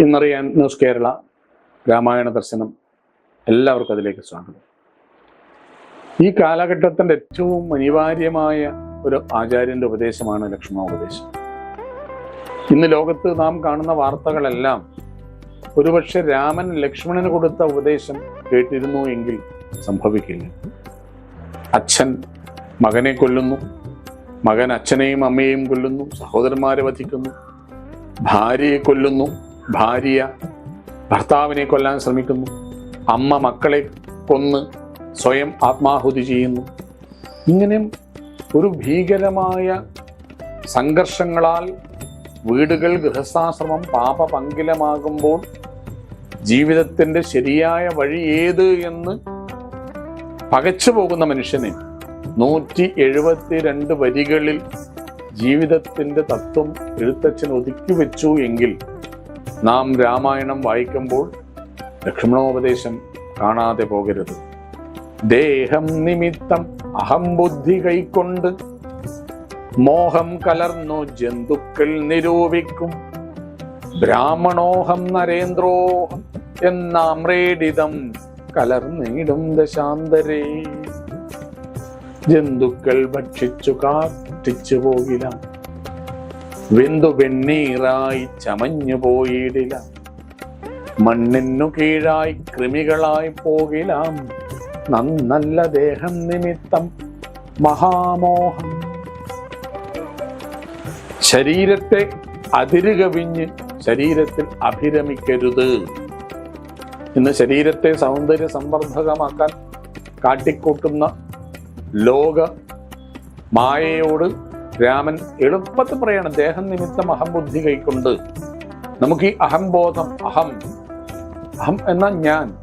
ഇന്നറിയാൻ news Kerala Ramayana Darshanam എല്ലാവർക്കും അതിലേക്ക് സ്വാഗതം. ഈ കാലഘട്ടത്തിന്റെ ഏറ്റവും അനിവാര്യമായ ഒരു ആചാര്യന്റെ ഉപദേശമാണ് ലക്ഷ്മണോപദേശം. ഇന്ന് ലോകത്ത് നാം കാണുന്ന വാർത്തകളെല്ലാം ഒരുപക്ഷെ രാമൻ ലക്ഷ്മണന് കൊടുത്ത ഉപദേശം കേട്ടിരുന്നു എങ്കിൽ സംഭവിക്കില്ല. അച്ഛൻ മകനെ കൊല്ലുന്നു. മകൻ അച്ഛനെയും അമ്മയെയും കൊല്ലുന്നു. സഹോദരന്മാരെ വധിക്കുന്നു. ഭാര്യയെ കൊല്ലുന്നു. ഭാര്യ ഭർത്താവിനെ കൊല്ലാൻ ശ്രമിക്കുന്നു. അമ്മ മക്കളെ കൊന്ന് സ്വയം ആത്മാഹുതി ചെയ്യുന്നു. ഇങ്ങനെ ഒരു ഭീകരമായ സംഘർഷങ്ങളാൽ വീടുകൾ ഗൃഹസ്ഥാശ്രമം പാപപങ്കിലമാകുമ്പോൾ ജീവിതത്തിന്റെ ശരിയായ വഴി ഏത് എന്ന് പകച്ചു പോകുന്ന മനുഷ്യനെ നൂറ്റി എഴുപത്തിരണ്ട് വരികളിൽ ജീവിതത്തിന്റെ തത്വം എഴുത്തച്ഛൻ ഒതുക്കി വെച്ചു എങ്കിൽ നാം രാമായണം വായിക്കുമ്പോൾ ലക്ഷ്മണോപദേശം കാണാതെ പോകരുത്. ദേഹം നിമിത്തം അഹം ബുദ്ധി കൈക്കൊണ്ട് മോഹം കലർന്നു ജന്തുക്കൾ നിരൂപിക്കും. ബ്രാഹ്മണോഹം നരേന്ദ്രോഹം എന്നാമ്രേഡിതം കലർന്നിടും ദശാന്തരേ. ജന്തുക്കൾ ഭക്ഷിച്ചു കാത്തിച്ചു പോകില. വെന്തു വെണ്ണീറായി ചമഞ്ഞു പോയിടില്ല മണ്ണിനു കീഴായി കൃമികളായി പോകിലാം. നന്നല്ല ദേഹം നിമിത്തം മഹാമോഹം. ശരീരത്തെ അതിരുകവിഞ്ഞ് ശരീരത്തിൽ അഭിരമിക്കരുത്. ഇന്ന് ശരീരത്തെ സൗന്ദര്യ സംവർദ്ധകമാക്കാൻ കാട്ടിക്കൂട്ടുന്ന ലോക മായയോട് രാമൻ എളുപ്പത്തിൽ പറയണം ദേഹം നിമിത്തം അഹംബുദ്ധി കൈക്കൊണ്ട്. നമുക്ക് ഈ അഹംബോധം അഹം അഹം എന്ന ഞാൻ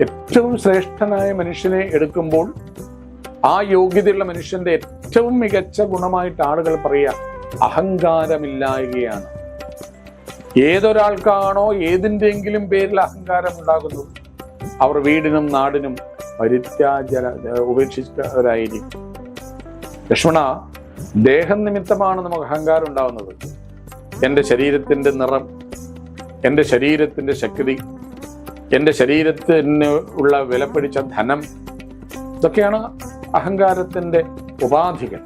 ഏറ്റവും ശ്രേഷ്ഠനായ മനുഷ്യനെ എടുക്കുമ്പോൾ ആ യോഗ്യതയുള്ള മനുഷ്യന്റെ ഏറ്റവും മികച്ച ഗുണമായിട്ട് ആളുകൾ പറയുക അഹങ്കാരമില്ലായകയാണ്. ഏതൊരാൾക്കാണോ ഏതിന്റെങ്കിലും പേരിൽ അഹങ്കാരം ഉണ്ടാകുന്നത്? അവർ വീടിനും നാടിനും പരിത്യാജന ഉപേക്ഷിച്ചവരായിരിക്കും. ലക്ഷ്മണ ദേഹം നിമിത്തമാണ് നമുക്ക് അഹങ്കാരം ഉണ്ടാവുന്നത് എന്റെ ശരീരത്തിന്റെ നിറം എന്റെ ശരീരത്തിന്റെ ശക്തി എന്റെ ശരീരത്തിന് ഉള്ള വിലപിടിച്ച ധനം ഇതൊക്കെയാണ് അഹങ്കാരത്തിന്റെ ഉപാധികൾ.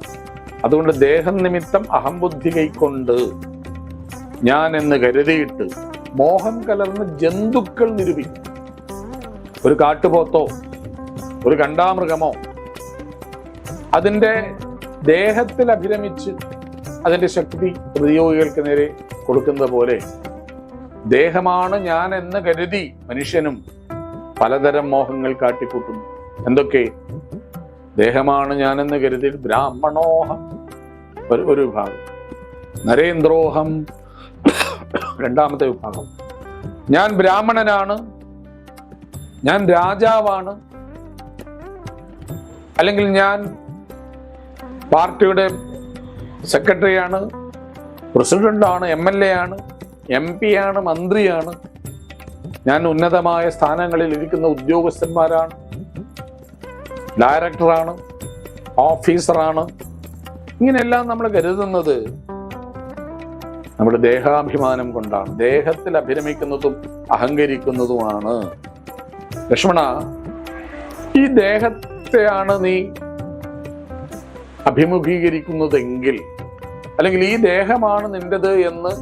അതുകൊണ്ട് ദേഹം നിമിത്തം അഹംബുദ്ധി കൈക്കൊണ്ട് ഞാൻ എന്ന് കരുതിയിട്ട് മോഹം കലർന്ന് ജന്തുക്കൾ നിരൂപിക്കും. ഒരു കാട്ടുപോത്തോ ഒരു കണ്ടാമൃഗമോ അതിന്റെ ദേഹത്തിൽ അഭിരമിച്ച് അതിന്റെ ശക്തി പ്രതിയോഗികൾക്ക് നേരെ കൊടുക്കുന്നത് പോലെ ദേഹമാണ് ഞാൻ എന്ന് കരുതി മനുഷ്യനും പലതരം മോഹങ്ങൾ കാട്ടിക്കൂട്ടുന്നു. എന്തൊക്കെ? ദേഹമാണ് ഞാനെന്ന് കരുതി ബ്രാഹ്മണോഹം. ഒരു ഒരു വിഭാഗം. നരേന്ദ്രോഹം രണ്ടാമത്തെ വിഭാഗം. ഞാൻ ബ്രാഹ്മണനാണ്. ഞാൻ രാജാവാണ്. അല്ലെങ്കിൽ ഞാൻ പാർട്ടിയുടെ സെക്രട്ടറിയാണ് പ്രസിഡന്റാണ് എം എൽ എ ആണ് എം പി ആണ് മന്ത്രിയാണ്. ഞാൻ ഉന്നതമായ സ്ഥാനങ്ങളിൽ ഇരിക്കുന്ന ഉദ്യോഗസ്ഥന്മാരാണ്. ഡയറക്ടറാണ് ഓഫീസറാണ്. ഇങ്ങനെയെല്ലാം നമ്മൾ കരുതുന്നത് നമ്മുടെ ദേഹാഭിമാനം കൊണ്ടാണ്. ദേഹത്തിൽ അഭിരമിക്കുന്നതും അഹങ്കരിക്കുന്നതുമാണ്. ലക്ഷ്മണ ഈ ദേഹത്തെയാണ് നീ അഭിമുഖീകരിക്കുന്നതെങ്കിൽ അല്ലെങ്കിൽ ഈ ദേഹമാണ് നിന്റേത് എന്ന്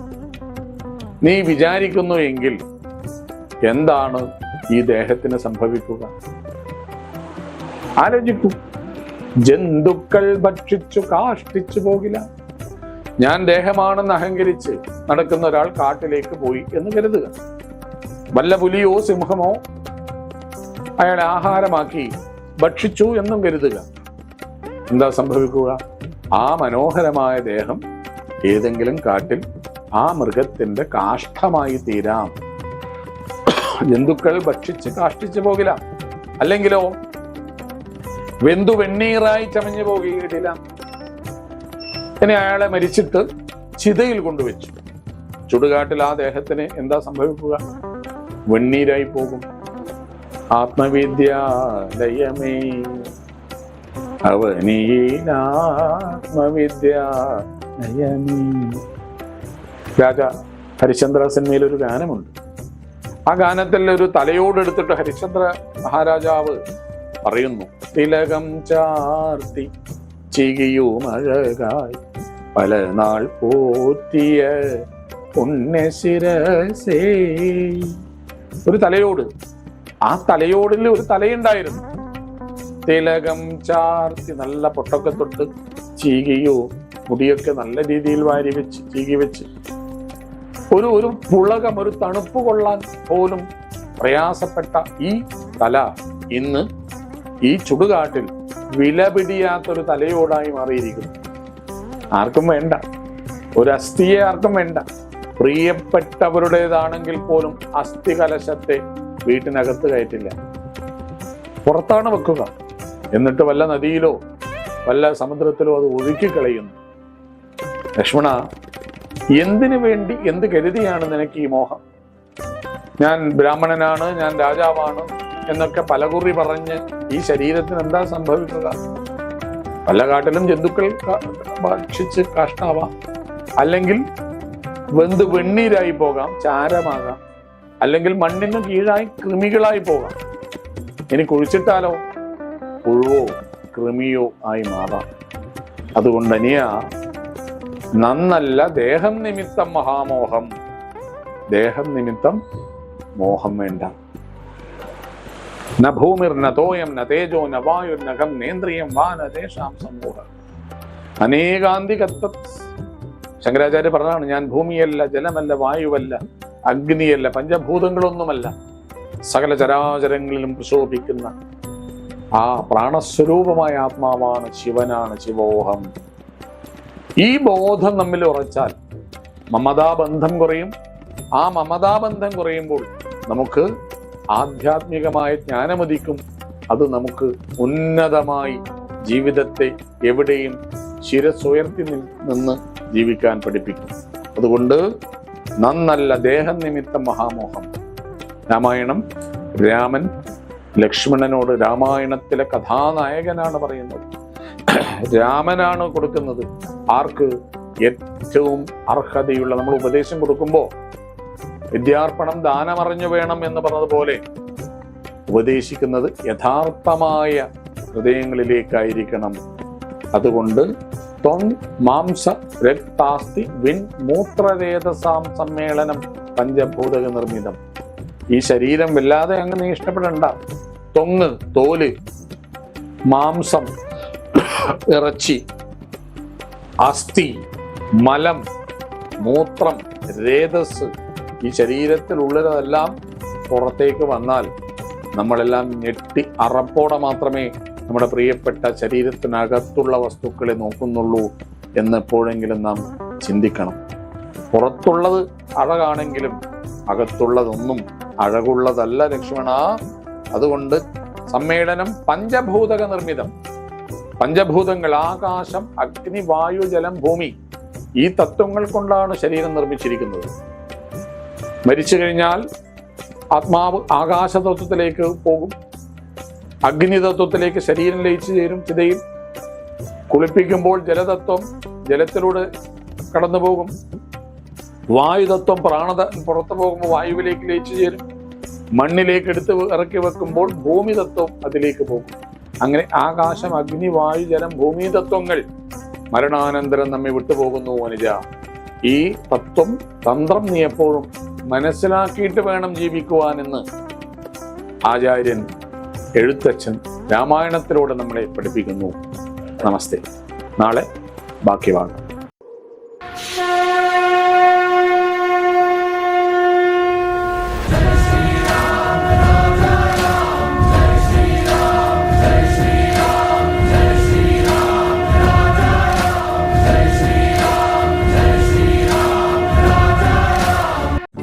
നീ വിചാരിക്കുന്നു എങ്കിൽ എന്താണ് ഈ ദേഹത്തിന് സംഭവിക്കുക? ആലോചിക്കൂ. ജന്തുക്കൾ ഭക്ഷിച്ചു കാഷ്ടിച്ചു പോകില്ല. ഞാൻ ദേഹമാണെന്ന് അഹങ്കരിച്ച് നടക്കുന്ന ഒരാൾ കാട്ടിലേക്ക് പോയി എന്ന് കരുതുക. വല്ല പുലിയോ സിംഹമോ അയാളെ ആഹാരമാക്കി ഭക്ഷിച്ചു എന്നും കരുതുക. എന്താ സംഭവിക്കുക? ആ മനോഹരമായ ദേഹം ഏതെങ്കിലും കാട്ടിൽ ആ മൃഗത്തിന്റെ കാഷ്ടമായി തീരാം. ജന്തുക്കൾ ഭക്ഷിച്ച് കാഷ്ടിച്ചു പോകില്ല. അല്ലെങ്കിലോ? വെന്തു വെണ്ണീറായി ചമഞ്ഞു പോകുകയില്ല ഇനി അയാളെ മരിച്ചിട്ട് ചിതയിൽ കൊണ്ടുവച്ചു. ചുടുകാട്ടിൽ ആ ദേഹത്തിന് എന്താ സംഭവിക്കുക? വെണ്ണീരായി പോകും. ആത്മവിദ്യാലയമേ അവനീനാത്മവിദ്യാലയമേ രാജ ഹരിശ്ചന്ദ്ര സിനിമയിൽ ഒരു ഗാനമുണ്ട്. ആ ഗാനത്തിൽ ഒരു തലയോടെടുത്തിട്ട് ഹരിശ്ചന്ദ്ര മഹാരാജാവ് പറയുന്നു തിലകം ചാർത്തി ചികിയുമഴകായി പല നാൾ പോറ്റിയ പുണ്യശിരസേ. ഒരു തലയോട് ആ തലയോടിൽ ഒരു തലയുണ്ടായിരുന്നു. തിലകം ചാർത്തി നല്ല പൊട്ടൊക്കെ തൊട്ട് ചീകിയോ മുടിയൊക്കെ നല്ല രീതിയിൽ വാരി വെച്ച് ചീകി വെച്ച്. ഒരു ഒരു പുളകം ഒരു തണുപ്പ് കൊള്ളാൻ പോലും പ്രയാസപ്പെട്ട ഈ തല ഇന്ന് ഈ ചുടുകാട്ടിൽ വില പിടിയാത്തൊരു തലയോടായി മാറിയിരിക്കുന്നു. ആർക്കും വേണ്ട. ഒരു അസ്ഥിയെ ആർക്കും വേണ്ട. പ്രിയപ്പെട്ടവരുടേതാണെങ്കിൽ പോലും അസ്ഥി കലശത്തെ വീട്ടിനകത്ത് കയറ്റില്ല. പുറത്താണ് വെക്കുക. എന്നിട്ട് വല്ല നദിയിലോ വല്ല സമുദ്രത്തിലോ അത് ഒഴുക്കി കളയുന്നു ലക്ഷ്മണ എന്തിനു വേണ്ടി എന്ത് കരുതിയാണ് നിനക്ക് ഈ മോഹം? ഞാൻ ബ്രാഹ്മണനാണ് ഞാൻ രാജാവാണ് എന്നൊക്കെ പലകുറി പറഞ്ഞ് ഈ ശരീരത്തിന് എന്താ സംഭവിക്കുക? പല കാട്ടിലും ജന്തുക്കൾ ഭക്ഷിച്ച് കാഷ്ടാവാം. അല്ലെങ്കിൽ വെന്ത് വെണ്ണീരായി പോകാം ചാരമാകാം. അല്ലെങ്കിൽ മണ്ണിന് കീഴായി കൃമികളായി പോകാം. ഇനി കുഴിച്ചിട്ടാലോ? പുഴുവോ കൃമിയോ ആയി മാറാം. അതുകൊണ്ട് അനിയ നന്നല്ല ദേഹം നിമിത്തം മഹാമോഹം. ദേഹം നിമിത്തം മോഹം വേണ്ട. ന ഭൂമിർ ന തേജോ ന വായുർ നഖം നേന്ദ്രിയം വാ ന സമൂഹം അനേകാന്തികത്വ ശങ്കരാചാര്യ പറഞ്ഞതാണ് ഞാൻ ഭൂമിയല്ല ജലമല്ല വായുവല്ല. അഗ്നിയല്ല പഞ്ചഭൂതങ്ങളൊന്നുമല്ല. സകല ചരാചരങ്ങളിലും പ്രശോഭിക്കുന്ന ആ പ്രാണസ്വരൂപമായ ആത്മാവാണ് ശിവനാണ് ശിവോഹം. ഈ ബോധം നമ്മിൽ ഉറച്ചാൽ മമതാബന്ധം കുറയും. ആ മമതാബന്ധം കുറയുമ്പോൾ നമുക്ക് ആധ്യാത്മികമായ ജ്ഞാനമതിക്കും. അത് നമുക്ക് ഉന്നതമായി ജീവിതത്തെ എവിടെയും ശിരസുയർത്തി നിന്ന് ജീവിക്കാൻ പഠിപ്പിക്കും. അതുകൊണ്ട് നന്നല്ല ദേഹം നിമിത്തം മഹാമോഹം. രാമായണം രാമൻ ലക്ഷ്മണനോട് രാമായണത്തിലെ കഥാനായകനാണ് പറയുന്നത്. രാമനാണ് കൊടുക്കുന്നത്. ആർക്ക്? ഏറ്റവും അർഹതയുള്ള നമ്മൾ ഉപദേശം കൊടുക്കുമ്പോൾ വിദ്യാർപ്പണം ദാനമറിഞ്ഞു വേണം എന്ന് പറഞ്ഞതുപോലെ ഉപദേശിക്കുന്നത് യഥാർത്ഥമായ ഹൃദയങ്ങളിലേക്കായിരിക്കണം. അതുകൊണ്ട് ത്വം മാംസ രക്താസ്തി വിൻ മൂത്രരേതസാം സമ്മേളനം പഞ്ചഭൂതക നിർമ്മിതം. ഈ ശരീരം വല്ലാതെ അങ്ങ് നീ ഇഷ്ടപ്പെടണ്ട. തൊങ്ങ് തോൽ മാംസം ഇറച്ചി അസ്ഥി മലം മൂത്രം രേതസ് ഈ ശരീരത്തിൽ ഉള്ളതെല്ലാം പുറത്തേക്ക് വന്നാൽ നമ്മളെല്ലാം ഞെട്ടി അറപ്പോടെ മാത്രമേ നമ്മുടെ പ്രിയപ്പെട്ട ശരീരത്തിനകത്തുള്ള വസ്തുക്കളെ നോക്കുന്നുള്ളൂ എന്ന് എപ്പോഴെങ്കിലും നാം ചിന്തിക്കണം. പുറത്തുള്ളത് അഴകാണെങ്കിലും അകത്തുള്ളതൊന്നും അഴകുള്ളതല്ല ലക്ഷ്മണ. അതുകൊണ്ട് സമ്മേളനം പഞ്ചഭൂതക നിർമ്മിതം. പഞ്ചഭൂതങ്ങൾ ആകാശം അഗ്നി വായു ജലം ഭൂമി ഈ തത്വങ്ങൾ കൊണ്ടാണ് ശരീരം നിർമ്മിച്ചിരിക്കുന്നത്. മരിച്ചു കഴിഞ്ഞാൽ ആത്മാവ് ആകാശ തത്വത്തിലേക്ക് പോകും. അഗ്നി തത്വത്തിലേക്ക് ശരീരം ലയിച്ചു ചേരും ചിതയിൽ. കുളിപ്പിക്കുമ്പോൾ ജലതത്വം ജലത്തിലൂടെ കടന്നു പോകും വായുതത്വം പ്രാണത പുറത്തു പോകുമ്പോൾ വായുവിലേക്ക് ലയിച്ചു ചേരും. മണ്ണിലേക്ക് എടുത്ത് ഇറക്കി വെക്കുമ്പോൾ ഭൂമി തത്വം അതിലേക്ക് പോകും. അങ്ങനെ ആകാശം അഗ്നി വായു ജലം ഭൂമി തത്വങ്ങൾ മരണാനന്തരം നമ്മെ വിട്ടുപോകുന്നു അനുജ. ഈ തത്വം തന്ത്രം നീ എപ്പോഴും മനസ്സിലാക്കിയിട്ട് വേണം ജീവിക്കുവാനെന്ന് ആചാര്യൻ എഴുത്തച്ഛൻ രാമായണത്തിലൂടെ നമ്മളെ പഠിപ്പിക്കുന്നു. നമസ്തേ. നാളെ ബാക്കി ഭാഗം